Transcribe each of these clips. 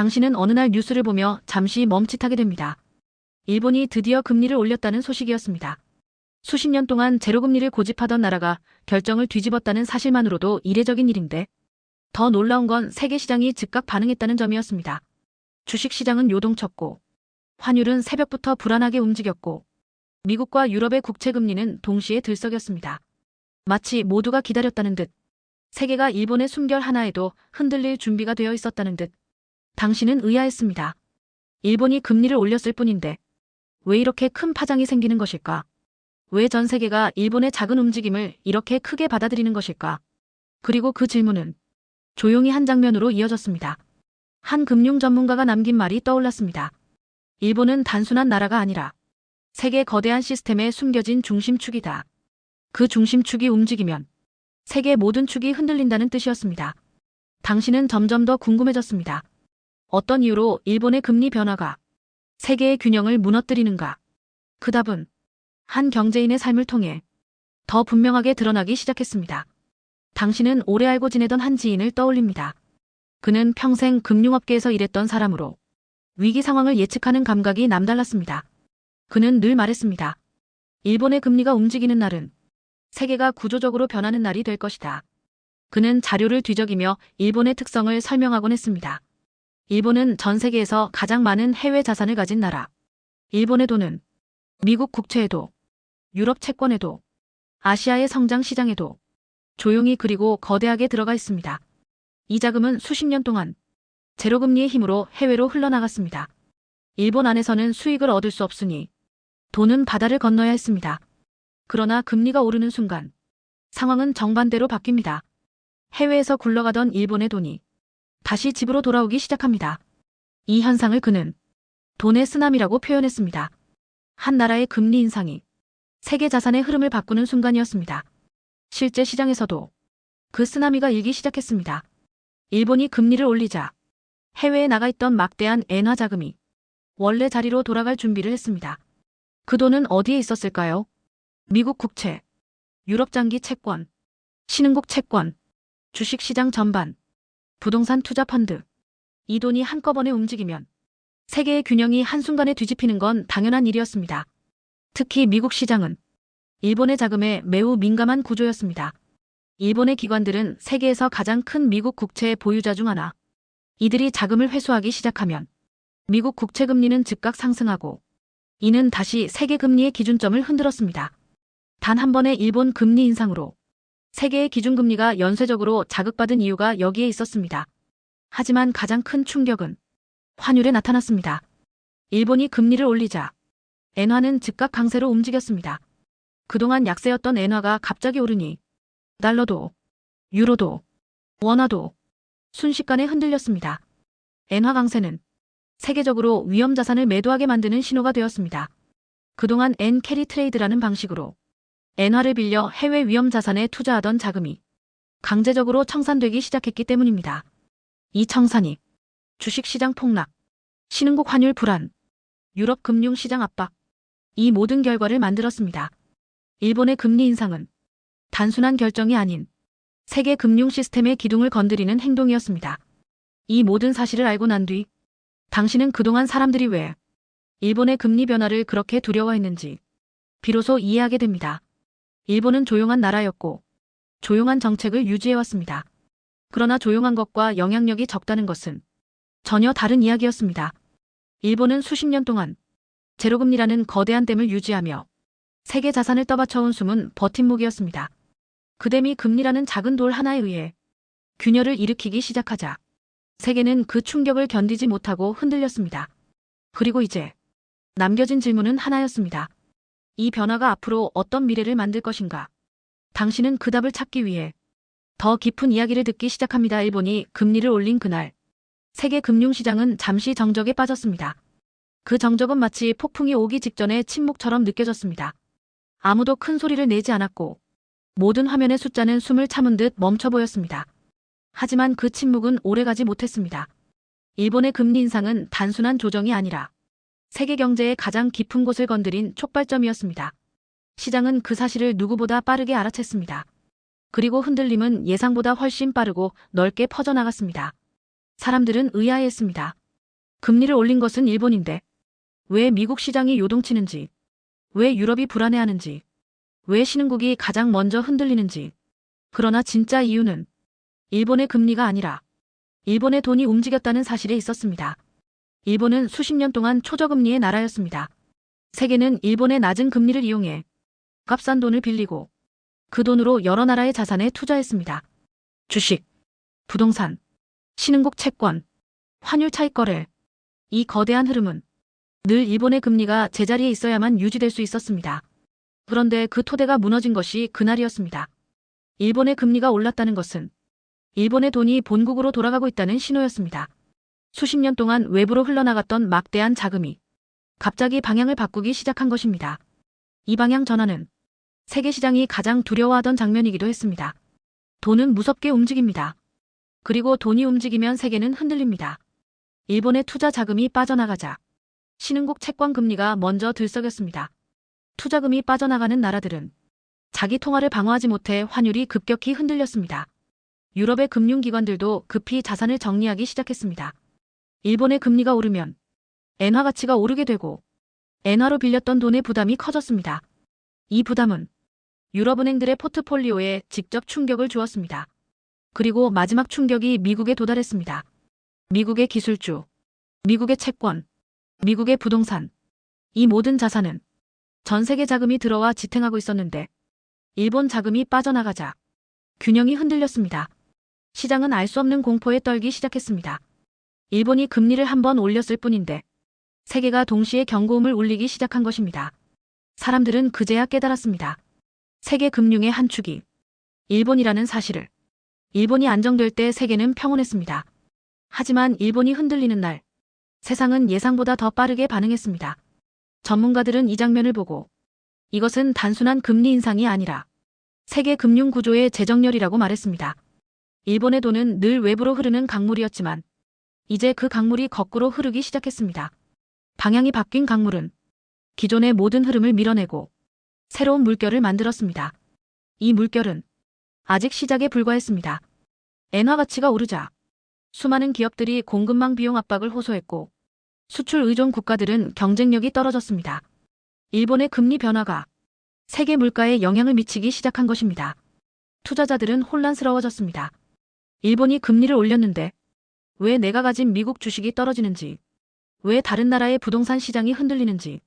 당신은 어느 날 뉴스를 보며 잠시 멈칫하게 됩니다. 일본이 드디어 금리를 올렸다는 소식이었습니다. 수십 년 동안 제로금리를 고집하던 나라가 결정을 뒤집었다는 사실만으로도 이례적인 일인데 더 놀라운 건 세계 시장이 즉각 반응했다는 점이었습니다. 주식 시장은 요동쳤고 환율은 새벽부터 불안하게 움직였고 미국과 유럽의 국채 금리는 동시에 들썩였습니다. 마치 모두가 기다렸다는 듯 세계가 일본의 숨결 하나에도 흔들릴 준비가 되어 있었다는 듯 당신은 의아했습니다. 일본이 금리를 올렸을 뿐인데 왜 이렇게 큰 파장이 생기는 것일까? 왜 전 세계가 일본의 작은 움직임을 이렇게 크게 받아들이는 것일까? 그리고 그 질문은 조용히 한 장면으로 이어졌습니다. 한 금융 전문가가 남긴 말이 떠올랐습니다. 일본은 단순한 나라가 아니라 세계 거대한 시스템에 숨겨진 중심축이다. 그 중심축이 움직이면 세계 모든 축이 흔들린다는 뜻이었습니다. 당신은 점점 더 궁금해졌습니다. 어떤 이유로 일본의 금리 변화가 세계의 균형을 무너뜨리는가? 그 답은 한 경제인의 삶을 통해 더 분명하게 드러나기 시작했습니다. 당신은 오래 알고 지내던 한 지인을 떠올립니다. 그는 평생 금융업계에서 일했던 사람으로 위기 상황을 예측하는 감각이 남달랐습니다. 그는 늘 말했습니다. 일본의 금리가 움직이는 날은 세계가 구조적으로 변하는 날이 될 것이다. 그는 자료를 뒤적이며 일본의 특성을 설명하곤 했습니다. 일본은 전 세계에서 가장 많은 해외 자산을 가진 나라. 일본의 돈은 미국 국채에도, 유럽 채권에도, 아시아의 성장 시장에도 조용히 그리고 거대하게 들어가 있습니다. 이 자금은 수십 년 동안 제로금리의 힘으로 해외로 흘러나갔습니다. 일본 안에서는 수익을 얻을 수 없으니 돈은 바다를 건너야 했습니다. 그러나 금리가 오르는 순간 상황은 정반대로 바뀝니다. 해외에서 굴러가던 일본의 돈이 다시 집으로 돌아오기 시작합니다. 이 현상을 그는 돈의 쓰나미라고 표현했습니다. 한 나라의 금리 인상이 세계 자산의 흐름을 바꾸는 순간이었습니다. 실제 시장에서도 그 쓰나미가 일기 시작했습니다. 일본이 금리를 올리자 해외에 나가 있던 막대한 엔화 자금이 원래 자리로 돌아갈 준비를 했습니다. 그 돈은 어디에 있었을까요? 미국 국채, 유럽 장기 채권, 신흥국 채권, 주식 시장 전반, 부동산 투자 펀드. 이 돈이 한꺼번에 움직이면 세계의 균형이 한순간에 뒤집히는 건 당연한 일이었습니다. 특히 미국 시장은 일본의 자금에 매우 민감한 구조였습니다. 일본의 기관들은 세계에서 가장 큰 미국 국채의 보유자 중 하나. 이들이 자금을 회수하기 시작하면 미국 국채 금리는 즉각 상승하고 이는 다시 세계 금리의 기준점을 흔들었습니다. 단 한 번의 일본 금리 인상으로 세계의 기준금리가 연쇄적으로 자극받은 이유가 여기에 있었습니다. 하지만 가장 큰 충격은 환율에 나타났습니다. 일본이 금리를 올리자 엔화는 즉각 강세로 움직였습니다. 그동안 약세였던 엔화가 갑자기 오르니 달러도, 유로도, 원화도 순식간에 흔들렸습니다. 엔화 강세는 세계적으로 위험 자산을 매도하게 만드는 신호가 되었습니다. 그동안 엔 캐리 트레이드라는 방식으로 엔화를 빌려 해외 위험 자산에 투자하던 자금이 강제적으로 청산되기 시작했기 때문입니다. 이 청산이 주식시장 폭락, 신흥국 환율 불안, 유럽 금융시장 압박, 이 모든 결과를 만들었습니다. 일본의 금리 인상은 단순한 결정이 아닌 세계 금융 시스템의 기둥을 건드리는 행동이었습니다. 이 모든 사실을 알고 난 뒤 당신은 그동안 사람들이 왜 일본의 금리 변화를 그렇게 두려워했는지 비로소 이해하게 됩니다. 일본은 조용한 나라였고 조용한 정책을 유지해왔습니다. 그러나 조용한 것과 영향력이 적다는 것은 전혀 다른 이야기였습니다. 일본은 수십 년 동안 제로금리라는 거대한 댐을 유지하며 세계 자산을 떠받쳐온 숨은 버팀목이었습니다. 그 댐이 금리라는 작은 돌 하나에 의해 균열을 일으키기 시작하자 세계는 그 충격을 견디지 못하고 흔들렸습니다. 그리고 이제 남겨진 질문은 하나였습니다. 이 변화가 앞으로 어떤 미래를 만들 것인가? 당신은 그 답을 찾기 위해 더 깊은 이야기를 듣기 시작합니다. 일본이 금리를 올린 그날 세계 금융시장은 잠시 정적에 빠졌습니다. 그 정적은 마치 폭풍이 오기 직전의 침묵처럼 느껴졌습니다. 아무도 큰 소리를 내지 않았고 모든 화면의 숫자는 숨을 참은 듯 멈춰 보였습니다. 하지만 그 침묵은 오래가지 못했습니다. 일본의 금리 인상은 단순한 조정이 아니라 세계 경제의 가장 깊은 곳을 건드린 촉발점이었습니다. 시장은 그 사실을 누구보다 빠르게 알아챘습니다. 그리고 흔들림은 예상보다 훨씬 빠르고 넓게 퍼져나갔습니다. 사람들은 의아해했습니다. 금리를 올린 것은 일본인데 왜 미국 시장이 요동치는지, 왜 유럽이 불안해하는지, 왜 신흥국이 가장 먼저 흔들리는지. 그러나 진짜 이유는 일본의 금리가 아니라 일본의 돈이 움직였다는 사실에 있었습니다. 일본은 수십 년 동안 초저금리의 나라였습니다. 세계는 일본의 낮은 금리를 이용해 값싼 돈을 빌리고 그 돈으로 여러 나라의 자산에 투자했습니다. 주식, 부동산, 신흥국 채권, 환율 차익 거래. 이 거대한 흐름은 늘 일본의 금리가 제자리에 있어야만 유지될 수 있었습니다. 그런데 그 토대가 무너진 것이 그날이었습니다. 일본의 금리가 올랐다는 것은 일본의 돈이 본국으로 돌아가고 있다는 신호였습니다. 수십 년 동안 외부로 흘러나갔던 막대한 자금이 갑자기 방향을 바꾸기 시작한 것입니다. 이 방향 전환은 세계 시장이 가장 두려워하던 장면이기도 했습니다. 돈은 무섭게 움직입니다. 그리고 돈이 움직이면 세계는 흔들립니다. 일본의 투자 자금이 빠져나가자 신흥국 채권 금리가 먼저 들썩였습니다. 투자금이 빠져나가는 나라들은 자기 통화를 방어하지 못해 환율이 급격히 흔들렸습니다. 유럽의 금융기관들도 급히 자산을 정리하기 시작했습니다. 일본의 금리가 오르면 엔화 가치가 오르게 되고 엔화로 빌렸던 돈의 부담이 커졌습니다. 이 부담은 유럽은행들의 포트폴리오에 직접 충격을 주었습니다. 그리고 마지막 충격이 미국에 도달했습니다. 미국의 기술주, 미국의 채권, 미국의 부동산, 이 모든 자산은 전 세계 자금이 들어와 지탱하고 있었는데 일본 자금이 빠져나가자 균형이 흔들렸습니다. 시장은 알 수 없는 공포에 떨기 시작했습니다. 일본이 금리를 한 번 올렸을 뿐인데 세계가 동시에 경고음을 울리기 시작한 것입니다. 사람들은 그제야 깨달았습니다. 세계 금융의 한 축이 일본이라는 사실을. 일본이 안정될 때 세계는 평온했습니다. 하지만 일본이 흔들리는 날 세상은 예상보다 더 빠르게 반응했습니다. 전문가들은 이 장면을 보고 이것은 단순한 금리 인상이 아니라 세계 금융 구조의 재정렬이라고 말했습니다. 일본의 돈은 늘 외부로 흐르는 강물이었지만 이제 그 강물이 거꾸로 흐르기 시작했습니다. 방향이 바뀐 강물은 기존의 모든 흐름을 밀어내고 새로운 물결을 만들었습니다. 이 물결은 아직 시작에 불과했습니다. 엔화 가치가 오르자 수많은 기업들이 공급망 비용 압박을 호소했고 수출 의존 국가들은 경쟁력이 떨어졌습니다. 일본의 금리 변화가 세계 물가에 영향을 미치기 시작한 것입니다. 투자자들은 혼란스러워졌습니다. 일본이 금리를 올렸는데 왜 내가 가진 미국 주식이 떨어지는지, 왜 다른 나라의 부동산 시장이 흔들리는지.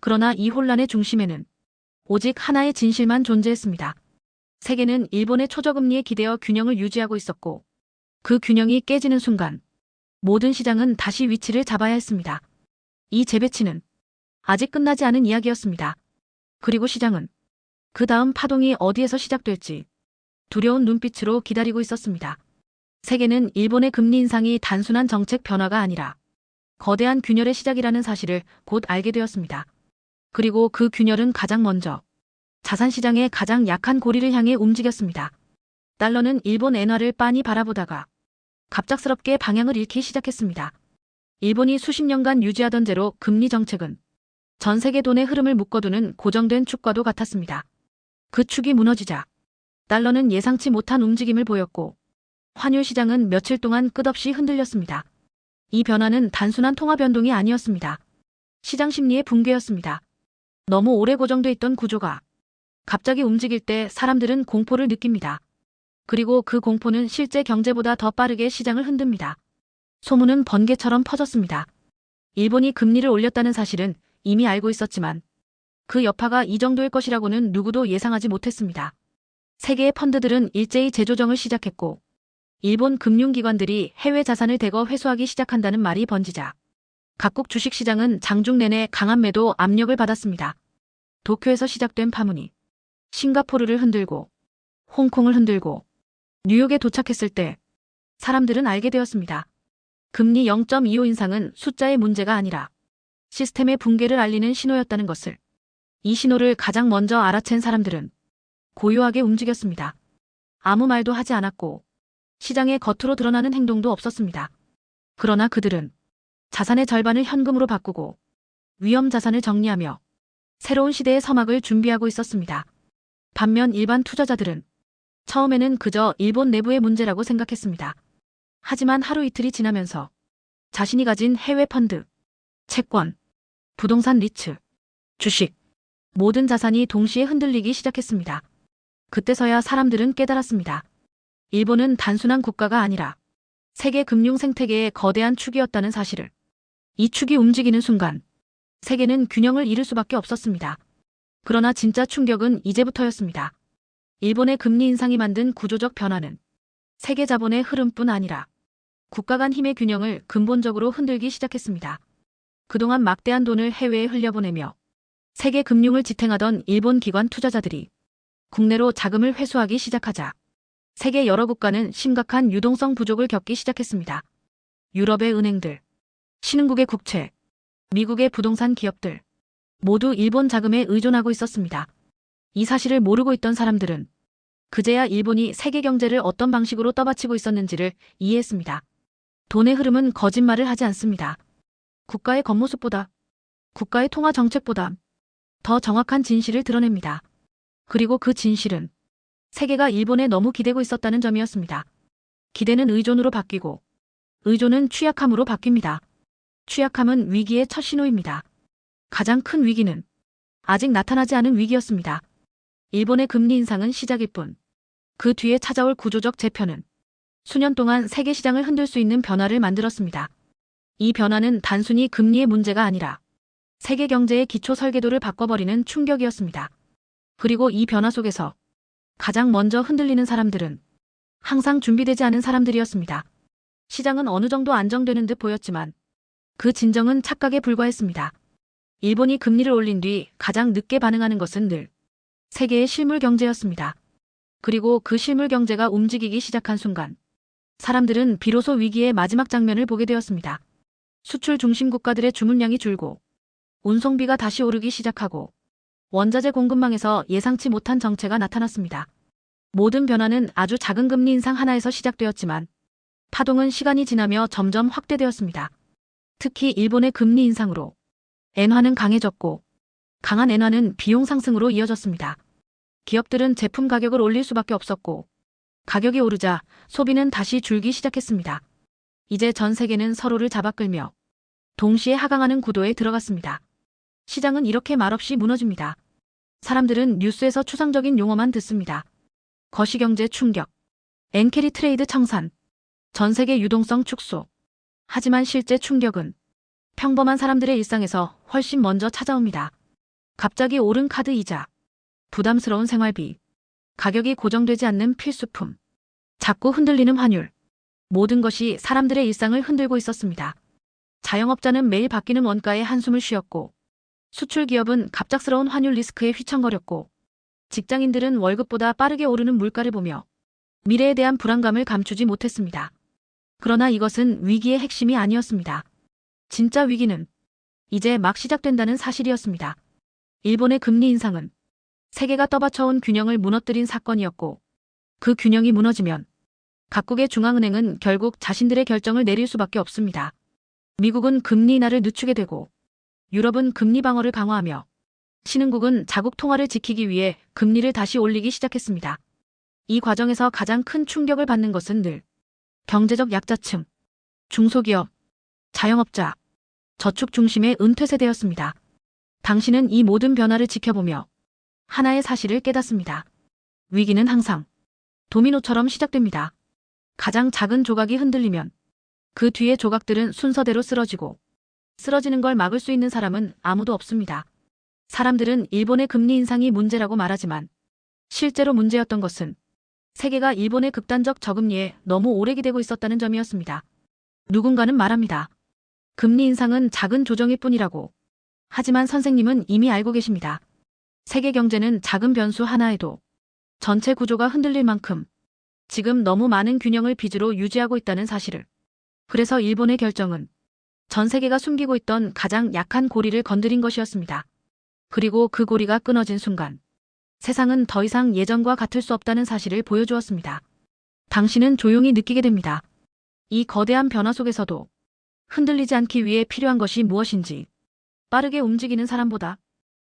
그러나 이 혼란의 중심에는 오직 하나의 진실만 존재했습니다. 세계는 일본의 초저금리에 기대어 균형을 유지하고 있었고 그 균형이 깨지는 순간 모든 시장은 다시 위치를 잡아야 했습니다. 이 재배치는 아직 끝나지 않은 이야기였습니다. 그리고 시장은 그 다음 파동이 어디에서 시작될지 두려운 눈빛으로 기다리고 있었습니다. 세계는 일본의 금리 인상이 단순한 정책 변화가 아니라 거대한 균열의 시작이라는 사실을 곧 알게 되었습니다. 그리고 그 균열은 가장 먼저 자산 시장의 가장 약한 고리를 향해 움직였습니다. 달러는 일본 엔화를 빤히 바라보다가 갑작스럽게 방향을 잃기 시작했습니다. 일본이 수십 년간 유지하던 제로 금리 정책은 전 세계 돈의 흐름을 묶어두는 고정된 축과도 같았습니다. 그 축이 무너지자 달러는 예상치 못한 움직임을 보였고 환율 시장은 며칠 동안 끝없이 흔들렸습니다. 이 변화는 단순한 통화 변동이 아니었습니다. 시장 심리의 붕괴였습니다. 너무 오래 고정돼 있던 구조가 갑자기 움직일 때 사람들은 공포를 느낍니다. 그리고 그 공포는 실제 경제보다 더 빠르게 시장을 흔듭니다. 소문은 번개처럼 퍼졌습니다. 일본이 금리를 올렸다는 사실은 이미 알고 있었지만 그 여파가 이 정도일 것이라고는 누구도 예상하지 못했습니다. 세계의 펀드들은 일제히 재조정을 시작했고 일본 금융기관들이 해외 자산을 대거 회수하기 시작한다는 말이 번지자 각국 주식시장은 장중 내내 강한 매도 압력을 받았습니다. 도쿄에서 시작된 파문이 싱가포르를 흔들고 홍콩을 흔들고 뉴욕에 도착했을 때 사람들은 알게 되었습니다. 금리 0.25 인상은 숫자의 문제가 아니라 시스템의 붕괴를 알리는 신호였다는 것을 이 신호를 가장 먼저 알아챈 사람들은 고요하게 움직였습니다. 아무 말도 하지 않았고 시장의 겉으로 드러나는 행동도 없었습니다. 그러나 그들은 자산의 절반을 현금으로 바꾸고 위험 자산을 정리하며 새로운 시대의 서막을 준비하고 있었습니다. 반면 일반 투자자들은 처음에는 그저 일본 내부의 문제라고 생각했습니다. 하지만 하루 이틀이 지나면서 자신이 가진 해외 펀드, 채권, 부동산 리츠, 주식, 모든 자산이 동시에 흔들리기 시작했습니다. 그때서야 사람들은 깨달았습니다. 일본은 단순한 국가가 아니라 세계 금융 생태계의 거대한 축이었다는 사실을. 이 축이 움직이는 순간 세계는 균형을 잃을 수밖에 없었습니다. 그러나 진짜 충격은 이제부터였습니다. 일본의 금리 인상이 만든 구조적 변화는 세계 자본의 흐름뿐 아니라 국가 간 힘의 균형을 근본적으로 흔들기 시작했습니다. 그동안 막대한 돈을 해외에 흘려보내며 세계 금융을 지탱하던 일본 기관 투자자들이 국내로 자금을 회수하기 시작하자 세계 여러 국가는 심각한 유동성 부족을 겪기 시작했습니다. 유럽의 은행들, 신흥국의 국채, 미국의 부동산 기업들 모두 일본 자금에 의존하고 있었습니다. 이 사실을 모르고 있던 사람들은 그제야 일본이 세계 경제를 어떤 방식으로 떠받치고 있었는지를 이해했습니다. 돈의 흐름은 거짓말을 하지 않습니다. 국가의 겉모습보다, 국가의 통화 정책보다 더 정확한 진실을 드러냅니다. 그리고 그 진실은 세계가 일본에 너무 기대고 있었다는 점이었습니다. 기대는 의존으로 바뀌고 의존은 취약함으로 바뀝니다. 취약함은 위기의 첫 신호입니다. 가장 큰 위기는 아직 나타나지 않은 위기였습니다. 일본의 금리 인상은 시작일 뿐, 그 뒤에 찾아올 구조적 재편은 수년 동안 세계 시장을 흔들 수 있는 변화를 만들었습니다. 이 변화는 단순히 금리의 문제가 아니라 세계 경제의 기초 설계도를 바꿔버리는 충격이었습니다. 그리고 이 변화 속에서 가장 먼저 흔들리는 사람들은 항상 준비되지 않은 사람들이었습니다. 시장은 어느 정도 안정되는 듯 보였지만 그 진정은 착각에 불과했습니다. 일본이 금리를 올린 뒤 가장 늦게 반응하는 것은 늘 세계의 실물 경제였습니다. 그리고 그 실물 경제가 움직이기 시작한 순간 사람들은 비로소 위기의 마지막 장면을 보게 되었습니다. 수출 중심 국가들의 주문량이 줄고 운송비가 다시 오르기 시작하고 원자재 공급망에서 예상치 못한 정체가 나타났습니다. 모든 변화는 아주 작은 금리 인상 하나에서 시작되었지만 파동은 시간이 지나며 점점 확대되었습니다. 특히 일본의 금리 인상으로 엔화는 강해졌고 강한 엔화는 비용 상승으로 이어졌습니다. 기업들은 제품 가격을 올릴 수밖에 없었고 가격이 오르자 소비는 다시 줄기 시작했습니다. 이제 전 세계는 서로를 잡아끌며 동시에 하강하는 구도에 들어갔습니다. 시장은 이렇게 말없이 무너집니다. 사람들은 뉴스에서 추상적인 용어만 듣습니다. 거시경제 충격, 엔캐리 트레이드 청산, 전 세계 유동성 축소. 하지만 실제 충격은 평범한 사람들의 일상에서 훨씬 먼저 찾아옵니다. 갑자기 오른 카드 이자, 부담스러운 생활비, 가격이 고정되지 않는 필수품, 자꾸 흔들리는 환율. 모든 것이 사람들의 일상을 흔들고 있었습니다. 자영업자는 매일 바뀌는 원가에 한숨을 쉬었고, 수출 기업은 갑작스러운 환율 리스크에 휘청거렸고, 직장인들은 월급보다 빠르게 오르는 물가를 보며 미래에 대한 불안감을 감추지 못했습니다. 그러나 이것은 위기의 핵심이 아니었습니다. 진짜 위기는 이제 막 시작된다는 사실이었습니다. 일본의 금리 인상은 세계가 떠받쳐온 균형을 무너뜨린 사건이었고 그 균형이 무너지면 각국의 중앙은행은 결국 자신들의 결정을 내릴 수밖에 없습니다. 미국은 금리 인하를 늦추게 되고 유럽은 금리 방어를 강화하며 신흥국은 자국 통화를 지키기 위해 금리를 다시 올리기 시작했습니다. 이 과정에서 가장 큰 충격을 받는 것은 늘 경제적 약자층, 중소기업, 자영업자, 저축 중심의 은퇴 세대였습니다. 당신은 이 모든 변화를 지켜보며 하나의 사실을 깨닫습니다. 위기는 항상 도미노처럼 시작됩니다. 가장 작은 조각이 흔들리면 그 뒤의 조각들은 순서대로 쓰러지고 쓰러지는 걸 막을 수 있는 사람은 아무도 없습니다. 사람들은 일본의 금리 인상이 문제라고 말하지만 실제로 문제였던 것은 세계가 일본의 극단적 저금리에 너무 오래 기대고 있었다는 점이었습니다. 누군가는 말합니다. 금리 인상은 작은 조정일 뿐이라고. 하지만 선생님은 이미 알고 계십니다. 세계 경제는 작은 변수 하나에도 전체 구조가 흔들릴 만큼 지금 너무 많은 균형을 빚으로 유지하고 있다는 사실을. 그래서 일본의 결정은 전 세계가 숨기고 있던 가장 약한 고리를 건드린 것이었습니다. 그리고 그 고리가 끊어진 순간 세상은 더 이상 예전과 같을 수 없다는 사실을 보여주었습니다. 당신은 조용히 느끼게 됩니다. 이 거대한 변화 속에서도 흔들리지 않기 위해 필요한 것이 무엇인지 빠르게 움직이는 사람보다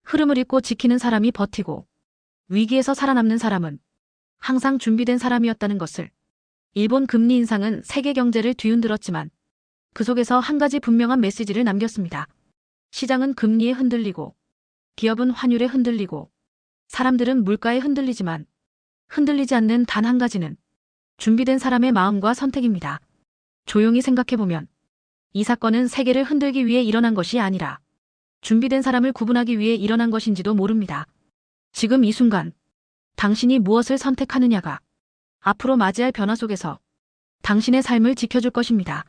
흐름을 읽고 지키는 사람이 버티고 위기에서 살아남는 사람은 항상 준비된 사람이었다는 것을 일본 금리 인상은 세계 경제를 뒤흔들었지만 그 속에서 한 가지 분명한 메시지를 남겼습니다. 시장은 금리에 흔들리고, 기업은 환율에 흔들리고, 사람들은 물가에 흔들리지만, 흔들리지 않는 단 한 가지는 준비된 사람의 마음과 선택입니다. 조용히 생각해보면, 이 사건은 세계를 흔들기 위해 일어난 것이 아니라, 준비된 사람을 구분하기 위해 일어난 것인지도 모릅니다. 지금 이 순간, 당신이 무엇을 선택하느냐가 앞으로 맞이할 변화 속에서 당신의 삶을 지켜줄 것입니다.